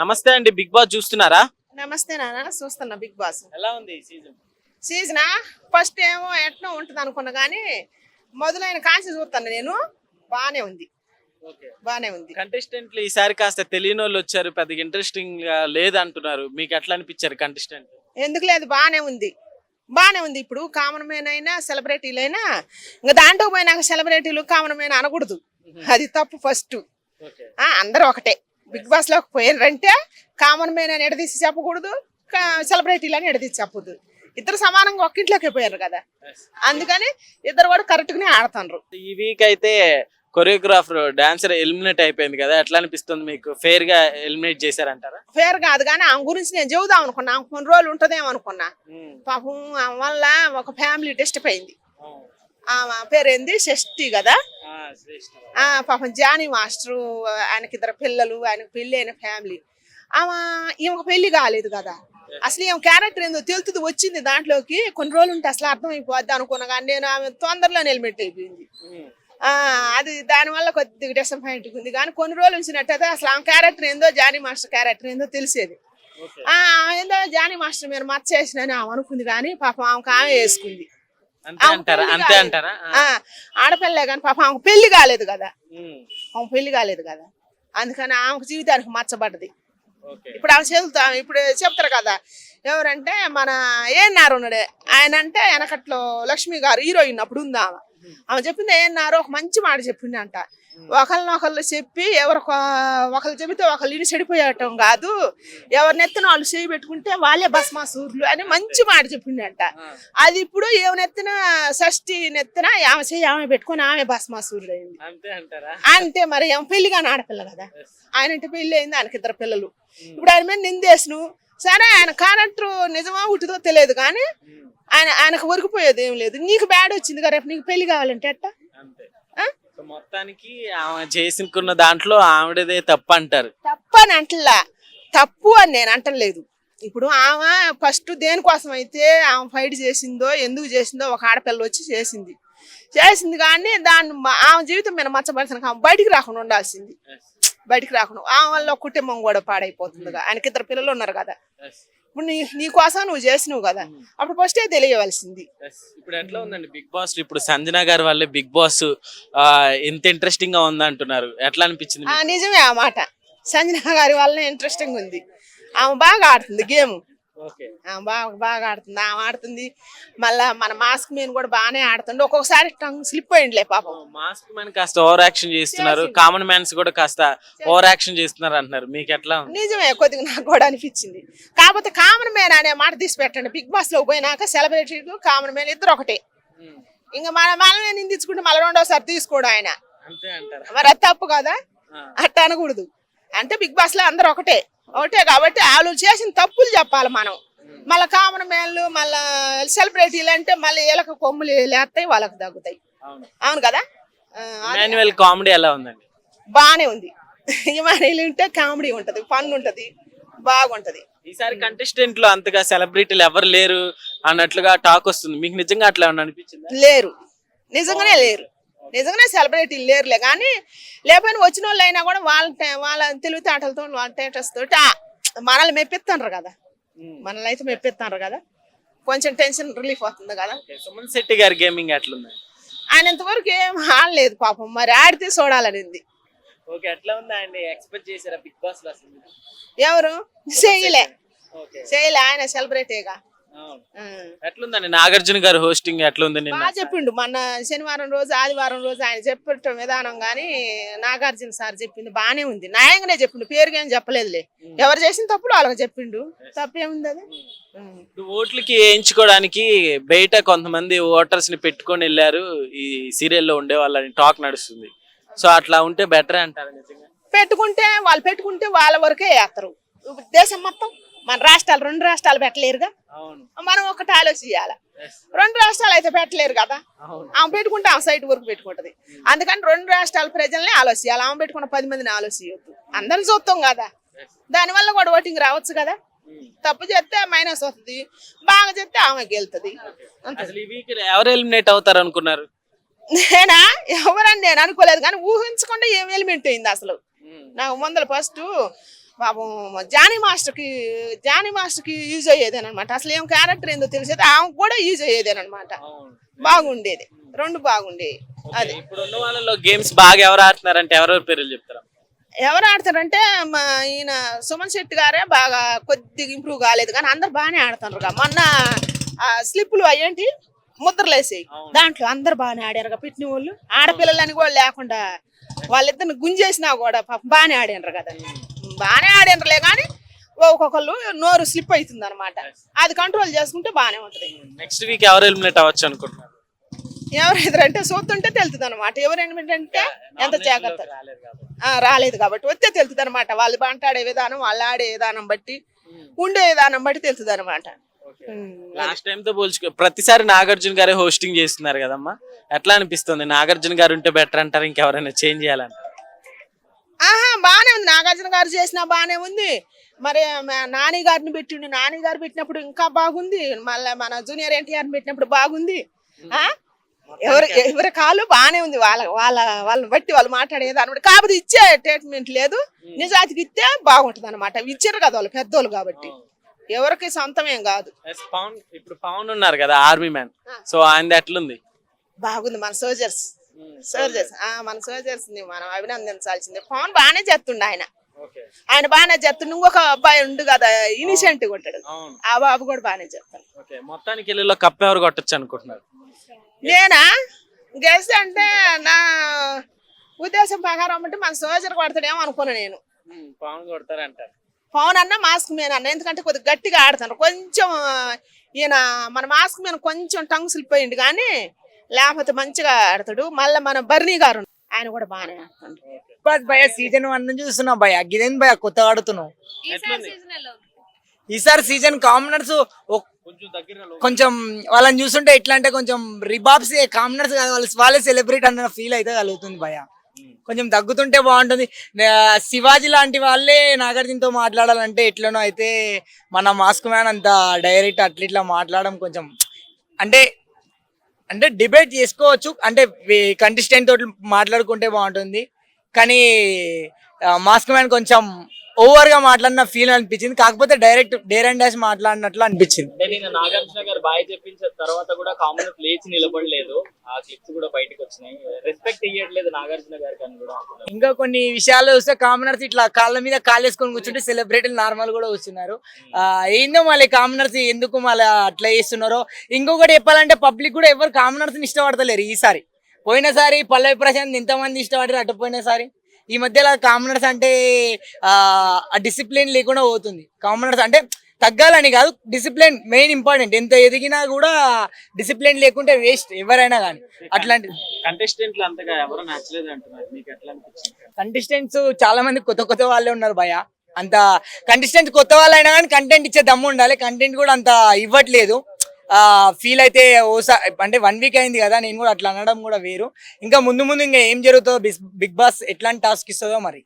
నమస్తే అండి big boss చూస్తున్నారా? నమస్తే నాన్న చూస్తున్నా బిగ్ బాస్. ఎలా ఉంది సీజన్? సీజనా? ఫస్ట్ ఏమో ఎట్లా ఉంటుంది అనుకున్నా కానీ మొదలైన కాసి చూస్తాను నేను. బాగానే ఉంది. ఓకే. బాగానే ఉంది. కంటెస్టెంట్లు ఈసారి కాస్త తెలియని వాళ్ళు వచ్చారు పెద్దగా ఇంట్రెస్టింగ్గా లేదంటున్నారు. మీకు ఎట్లా అనిపించారు కంటెస్టెంట్ ఎందుకు లేదు? బాగానే ఉంది. బాగానే ఉంది ఇప్పుడు. కామన్ మ్యాన్ అయినా సెలబ్రిటీలు అయినా ఇంకా దాంట్లో పోయినాక సెలబ్రిటీలు కామన్ మ్యాన్ అనకూడదు. అది తప్పు ఫస్ట్ అందరూ ఒకటే. బిగ్ బాస్లోకి పోయారంటే కామన్ మ్యాన్ అని ఎడదీసి చెప్పకూడదు సెలబ్రిటీలు అని ఎడదీసి చెప్పదు ఇద్దరు సమానంగా ఒక్కింట్లోకి పోయారు కదా. అందుకని ఇద్దరు కూడా కరెక్ట్ గానే ఆడుతున్నారు ఈ వీక్ అయితే కొరియోగ్రాఫర్ డాన్సర్ ఎలిమినేట్ అయిపోయింది కదా. ఎట్లా అనిపిస్తుంది మీకు? ఫెయిర్గా ఎలిమినేట్ చేశారంటారా? ఫేర్ కాదు కానీ ఆమె గురించి నేను చెబుదాం అనుకున్నా. ఆమె కొన్ని రోజులు ఉంటుందేమో అనుకున్నా. పాపం ఆమె వల్ల ఒక ఫ్యామిలీ డిస్టర్బ్ అయింది ఆమె పేరేంది? షష్ఠి కదా? ఆ పాపం జానీ మాస్టరు ఆయనకి ఇద్దరు పిల్లలు ఆయనకు పెళ్ళి అయిన ఫ్యామిలీ. ఆమె ఈమెకు పెళ్ళి కాలేదు కదా? అసలు ఈమె క్యారెక్టర్ ఏందో తెలుతుంది వచ్చింది దాంట్లోకి. కొన్ని రోజులు ఉంటే అసలు అర్థమైపోద్ది అనుకున్నా కానీ నేను ఆమె తొందరలో ఎలిమెంట్ అయిపోయింది. ఆ, అది దానివల్ల కొద్దిగా డిసప్పాయింట్ ఉంది కానీ కొన్ని రోజులు ఉంచినట్టయితే అసలు ఆమె క్యారెక్టర్ ఏందో జానీ మాస్టర్ క్యారెక్టర్ ఏందో తెలిసేది. ఏందో జానీ మాస్టర్ మీరు మచ్చ వేసినని ఆమె అనుకుంది కానీ పాపం ఆమెకు ఆమె వేసుకుంది. అంతే అంటారా? ఆడపిల్లే కానీ పాపం ఆమెకు పెళ్ళి కాలేదు కదా. ఆమె పెళ్ళి కాలేదు కదా. అందుకని ఆమెకు జీవితానికి మచ్చబడ్డది. ఇప్పుడు ఆమె చెబుతా ఇప్పుడు చెప్తారు కదా ఎవరంటే మన ఏఎన్ఆర్ ఉన్నాడే. ఆయన అంటే వెనకట్లో లక్ష్మి గారు హీరోయిన్ అప్పుడు ఉంది ఆమె. ఆమె చెప్పింది ఏఎన్ఆర్ ఒక మంచి మాట చెప్పింది అంట ఒకరినొకళ్ళు చెప్పి ఎవరు ఒకళ్ళు చెబితే ఒకళ్ళు ఇని చెడిపోయటం కాదు. ఎవరి నెత్తిన వాళ్ళు చేయి పెట్టుకుంటే వాళ్ళే భస్మాసూర్లు అని మంచి మాట చెప్పిండంట. అది ఇప్పుడు ఏమి నెత్తిన షష్ఠి నెత్తిన ఆమె చేయి ఆమె పెట్టుకొని ఆమె భస్మాసూర్లు అయింది అంటే మరి ఏం పెళ్ళి కానీ ఆడపిల్ల కదా. ఆయన ఇంటి పెళ్ళి అయింది ఆయనకి ఇద్దరు పిల్లలు. ఇప్పుడు ఆయన మీద నిందేసును సరే ఆయన క్యారెక్టర్ నిజమా ఉట్టిదో తెలియదు కానీ ఆయన ఆయనకు ఒరిగిపోయేది ఏం లేదు. నీకు బ్యాడ్ వచ్చింది కదా రేపు నీకు పెళ్ళి కావాలంటే? సో మొత్తానికి ఆమె చేసుకున్న దాంట్లో ఆవిడదే తప్పు అంటారు తప్పు అని అంటలా తప్పు అని నేను అంటలేదు. ఇప్పుడు ఆమె ఫస్ట్ దేనికోసం అయితే ఆమె ఫైట్ చేసిందో ఎందుకు చేసిందో ఒక ఆడపిల్ల వచ్చి చేసింది. చేసింది కానీ దాన్ని ఆమె జీవితం మీద మచ్చపరిచిన ఆమె బయటికి రాకుండా ఉండాల్సింది. బయటికి రాకుండా. ఆమె వల్ల కుటుంబం కూడా పాడైపోతుందిగా. ఆయనకి ఇద్దరు పిల్లలు ఉన్నారు కదా. ఇప్పుడు నీ నీ కోసం నువ్వు చేసినావు కదా. అప్పుడు ఫస్టే తెలియవలసింది. ఇప్పుడు ఎట్లా ఉందండి బిగ్ బాస్? ఇప్పుడు సంజన గారి వల్లే బిగ్ బాస్ ఎంత ఇంట్రెస్టింగ్గా ఉంది అంటున్నారు. ఎట్లా అనిపించింది ఆ, నిజమే ఆ మాట. సంజన గారి వల్లనే ఇంట్రెస్టింగ్ ఉంది. ఆమె బాగా ఆడుతుంది గేమ్. బాగా బాగా ఆడుతుంది. ఆమె ఆడుతుంది. మళ్ళా మన మాస్క్ మీద కూడా బాగానే ఆడుతుంది. ఒక్కొక్కసారి టంగ్ స్లిప్ అయిందిలే పాపం. మాస్క్ మ్యాన్ కాస్త ఓవర్ యాక్షన్ చేస్తున్నారు. కామన్ మ్యాన్స్ కూడా కాస్త ఓవర్ యాక్షన్ చేస్తున్నారు అంటున్నారు. మీకు ఎట్లా నిజమే కొద్దిగా నాకు కూడా అనిపించింది. కాకపోతే కామన్ మ్యాన్ అనే మాట తీసి పెట్టండి. బిగ్ బాస్లో పోయినాక సెలబ్రిటీలు కామన్ మ్యాన్ ఇద్దరు ఒకటే. ఇంకా మన మనల్ని నిందించుకుంటే మళ్ళీ రెండోసారి తీసుకోడు ఆయన. అంతే అంటారా? మరి అది తప్పు కదా? అట్ట అనకూడదు. అంటే బిగ్ బాస్లో అందరు ఒకటే. ఒకటే కాబట్టి వాళ్ళు చేసిన తప్పులు చెప్పాలి మనం. మళ్ళీ కామన్ మ్యాన్లు మళ్ళీ సెలబ్రిటీలు అంటే మళ్ళీ వీళ్ళకి కొమ్ములు లేస్తాయి వాళ్ళకి తగ్గుతాయి. అవును. కదా? కామెడీ ఎలా ఉందండి? బాగానే ఉంది. ఇమానీలు ఉంటే కామెడీ ఉంటది ఫన్ ఉంటది బాగుంటది. ఈసారి కంటెస్టెంట్లో అంతగా సెలబ్రిటీలు ఎవరు లేరు అన్నట్లుగా టాక్ వస్తుంది. మీకు నిజంగా అట్లా అనిపించిందా? లేరు. నిజంగానే లేరు. నిజంగానే సెలబ్రిటీలు లేరులే కానీ లేకపోయినా వచ్చిన వాళ్ళు అయినా కూడా వాళ్ళ వాళ్ళ తెలివితేటలతో వాళ్ళ టేటస్ తోటి మనల్ని మెప్పిస్తున్నారు కదా. మనల్ని అయితే మెప్పిస్తున్నారు కదా. కొంచెం టెన్షన్ రిలీఫ్ అవుతుంది కదా. సుమన్ శెట్టి గారి గేమింగ్ ఎట్లుంది ఆయన ఇంతవరకు ఏం ఆడలేదు పాపం మరి ఆడితే చూడాలనింది. ఓకే ఎట్లా ఉందా అండి ఎక్స్పెక్ట్ చేశారా బిగ్ బాస్లో అసలు? ఎవరు? చేయలే. చేయలే ఆయన సెలబ్రిటీగా ఎట్లుందండి? నాగార్జున గారు హోస్టింగ్ ఎట్లుంది బాగా చెప్పిండు. మొన్న శనివారం రోజు ఆదివారం రోజు ఆయన చెప్పటం విధానం కానీ నాగార్జున సార్ చెప్పింది బాగానే ఉంది. న్యాయంగానే చెప్పిండు. పేరుగా ఏం చెప్పలేదులే. ఎవరు చేసిన తప్పుడు వాళ్ళకి చెప్పిండు. తప్పేముంది అది? ఓట్లకి వేయించుకోవడానికి బయట కొంతమంది ఓటర్స్ని పెట్టుకొని వెళ్ళారు. ఈ సీరియల్లో ఉండే వాళ్ళని టాక్ నడుస్తుంది. సో అట్లా ఉంటే బెటర్ అంటారు పెట్టుకుంటే వాళ్ళు పెట్టుకుంటే వాళ్ళ వరకే వేస్తారు. దేశం మొత్తం మన రాష్ట్రాలు రెండు రాష్ట్రాలు పెట్టలేరుగా? మనం ఒకటి ఆలోచించాలి రెండు రాష్ట్రాలు అయితే పెట్టలేరు కదా? ఆమె పెట్టుకుంటే ఆమె సైట్ వరకు పెట్టుకుంటది. అందుకని రెండు రాష్ట్రాల ప్రజల్ని ఆలోచించాలి ఆమె పెట్టుకున్న పది మందిని ఆలోచించద్దు అందరిని చూస్తాం కదా? దానివల్ల కూడా ఓటింగ్ రావచ్చు కదా? తప్పు చేస్తే మైనస్ వస్తుంది. బాగా చేస్తే ఆమె గెలుతుంది ఎవరు ఎలిమినేట్ అవుతారు అనుకున్నారు? నేనా? ఎవరని నేను అనుకోలేదు కానీ ఊహించకుండా ఏం ఎలిమెంట్ అయింది అసలు? నాకు ముందర ఫస్ట్ పాపం జానీ మాస్టర్కి జానీ మాస్టర్కి యూజ్ అయ్యేదేనమాట అసలు ఏం క్యారెక్టర్ ఏందో తెలిసేది ఆమె కూడా యూజ్ అయ్యేదేనమాట బాగుండేది. రెండు బాగుండేవి. అది. ఇప్పుడు ఉన్న వాళ్ళలో గేమ్స్ బాగా ఎవరు ఆడుతున్నారంటే ఎవరెవరి పేర్లు చెప్తారా? ఎవరు ఆడతారంటే మా ఈయన సుమన్ శెట్టి గారే బాగా కొద్దిగా ఇంప్రూవ్ కాలేదు కానీ అందరు బాగానే ఆడుతున్నారు మొన్న ఆ స్లిప్పులు అయ్యేంటి? ముద్రలు వేసేయి. దాంట్లో అందరు బాగానే ఆడారు పెట్టిన వాళ్ళు. ఆడపిల్లలని కూడా లేకుండా వాళ్ళిద్దరిని గుంజేసినా కూడా బాగానే ఆడినరు కదా బాగానే ఆడినరులే కానీ ఒక్కొక్కళ్ళు నోరు స్లిప్ అవుతుంది అనమాట అది కంట్రోల్ చేసుకుంటే బాగానే ఉంటుంది. నెక్స్ట్ వీక్ ఎవరు ఎలిమినేట్ అవ్వచ్చు అనుకుంటున్నారు? ఎవరైతే చూస్తుంటే తెలుస్తుంది అనమాట ఎవరు ఏమిటంటే ఎంత జాగ్రత్త? రాలేదు కాబట్టి. ఆ, రాలేదు కాబట్టి వస్తే తెలుస్తుంది అనమాట వాళ్ళు మాట్లాడే విధానం వాళ్ళు ఆడే విధానం బట్టి ఉండే విధానం బట్టి తెలుస్తుంది అనమాట లాస్ట్ టైం తో పోల్చుకో ప్రతిసారి నాగార్జున గారే హోస్టింగ్ చేస్తున్నారు కదమ్మా. ఎట్లా అనిపిస్తుంది? నాగార్జున గారు ఉంటే బెటర్ అంటారు? ఇంకెవరైనా చేంజ్ చేయాలని ఆహా బాగానే ఉంది. నాగార్జున గారు చేసినా బాగానే ఉంది. మరి నాని గారిని పెట్టిండు. నాని గారు పెట్టినప్పుడు ఇంకా బాగుంది. మళ్ళీ మన జూనియర్ ఎన్టీఆర్ పెట్టినప్పుడు బాగుంది. ఆ? ఎవరి ఎవరి కాలు బాగానే ఉంది. వాళ్ళ వాళ్ళ వాళ్ళని బట్టి వాళ్ళు మాట్లాడేది అనమాట కాకపోతే ఇచ్చే ట్రీట్మెంట్ లేదు. నిజాతికి ఇస్తే బాగుంటుంది అనమాట ఇచ్చారు కదా వాళ్ళు పెద్దోళ్ళు కాబట్టి. ఎవరికి సొంతమేం కాదు. పవన్ ఇప్పుడు పవన్ ఉన్నారు కదా ఆర్మీ మ్యాన్. సో ఆయన ఎట్లుంది? బాగుంది మన సోల్జర్స్. సోల్జర్స్ ఆ మన సోల్జర్స్ని మనం అభినందించాల్సిందే పవన్ బాగానే చేస్తుండే ఆయన. ఆయన బాగానే చేస్తుండే. ఇంకొక అబ్బాయి ఉండు కదా ఇనిషియంట్ ఉంటాడు. అవును. ఆ బాబు కూడా బాగానే చేస్తాడు. మొత్తానికి వెళ్ళిలో కప్ ఎవరు కొట్టచ్చు అనుకుంటున్నారు? నేనా? గెస్ట్ అంటే నా ఉద్దేశం ప్రకారం అంటే మన సోల్జర్ కొడతాడేమో అనుకున్నా నేను. పవన్ కొడతారంటారు. పవన్ అన్న మాస్క్ మీద అన్న. ఎందుకంటే కొద్దిగా గట్టిగా ఆడుతాను కొంచెం ఈయన మన మాస్క్ మీద కొంచెం టంగ్ స్లిప్ అయ్యింది కానీ లేకపోతే మంచిగా ఆడతాడు. మళ్ళీ మన బర్నీ గారు. ఆయన కూడా బాగానే ఆడుతాడు. బస్ భయ సీజన్ వన్ నుంచి చూస్తున్నా భయ. గిదేం భయ కొత్తగా ఆడుతున్నావు ఈసారి సీజన్ కామనర్స్ కొంచెం వాళ్ళని చూస్తుంటే ఎట్లా అంటే కొంచెం రిబాబ్స్ కామనర్స్ కాదు వాళ్ళు వాళ్ళే సెలబ్రిటీ అన్న ఫీల్ అయితే కలుగుతుంది భయ. కొంచెం తగ్గుతుంటే బాగుంటుంది. శివాజీ లాంటి వాళ్ళే నాగార్జునతో మాట్లాడాలంటే ఎట్లనో అయితే మన మాస్క్ మ్యాన్ అంత డైరెక్ట్ అట్లా ఇట్లా మాట్లాడడం కొంచెం అంటే అంటే డిబేట్ చేసుకోవచ్చు. అంటే కంటెస్టెంట్ తోటి మాట్లాడుకుంటే బాగుంటుంది. కానీ మాస్క్ మ్యాన్ కొంచెం ఓవర్గా మాట్లాడిన ఫీల్ అనిపించింది. కాకపోతే డైరెక్ట్ డేర్ అండ్ డాష్ మాట్లాడినట్లు అనిపించింది. అంటే నాగార్జున గారు బాగా చెప్పించిన తర్వాత కూడా కామన్ లేచి నిలబడలేదు. ఆ క్లిప్స్ కూడా బయటకు వచ్చినాయి. రెస్పెక్ట్ ఇవ్వట్లేదు నాగార్జున గారికి అని కూడా అంటున్నారు. ఇంకా కొన్ని విషయాలు చూస్తే కామనర్స్ ఇట్లా కాళ్ళ మీద కాలేసుకొని కూర్చుంటే సెలబ్రిటీలు నార్మల్ కూడా కూర్చున్నారు. ఆ, ఏందో మళ్ళీ కామనర్స్ ఎందుకు మళ్ళీ అట్లా చేస్తున్నారో. ఇంకొకటి చెప్పాలంటే పబ్లిక్ కూడా ఎవరు కామనర్స్ని ఇష్టపడతలేరు ఈసారి. పోయినసారి పల్లవి ప్రశాంత్ ఎంతమంది ఇష్టపడారు అటు పోయినసారి. ఈ మధ్యలో కామనర్స్ అంటే ఆ డిసిప్లిన్ లేకుండా పోతుంది. కామనర్స్ అంటే తగ్గాలని కాదు డిసిప్లిన్ మెయిన్ ఇంపార్టెంట్ ఎంత ఎదిగినా కూడా డిసిప్లిన్ లేకుంటే వేస్ట్ ఎవరైనా కానీ అట్లాంటి కంటెస్టెంట్లు అంతగా ఎవరు నచ్చలేదు అంటున్నారు. మీకు ఎట్లా అనిపించింది? కంటెస్టెంట్స్ చాలా మంది కొత్త కొత్త వాళ్ళే ఉన్నారు భయ అంత కంటెస్టెంట్ కొత్త వాళ్ళు అయినా కానీ కంటెంట్ ఇచ్చే దమ్ము ఉండాలి. కంటెంట్ కూడా అంత ఇవ్వట్లేదు. ఫీల్ అయితే ఓసా అంటే వన్ వీక్ అయింది కదా నేను కూడా అట్లా అనడం కూడా వేరు. ఇంకా ముందు ముందు ఇంకా ఏం జరుగుతుందో బిగ్ బాస్ ఎట్లాంటి టాస్క్ ఇస్తుందో మరి.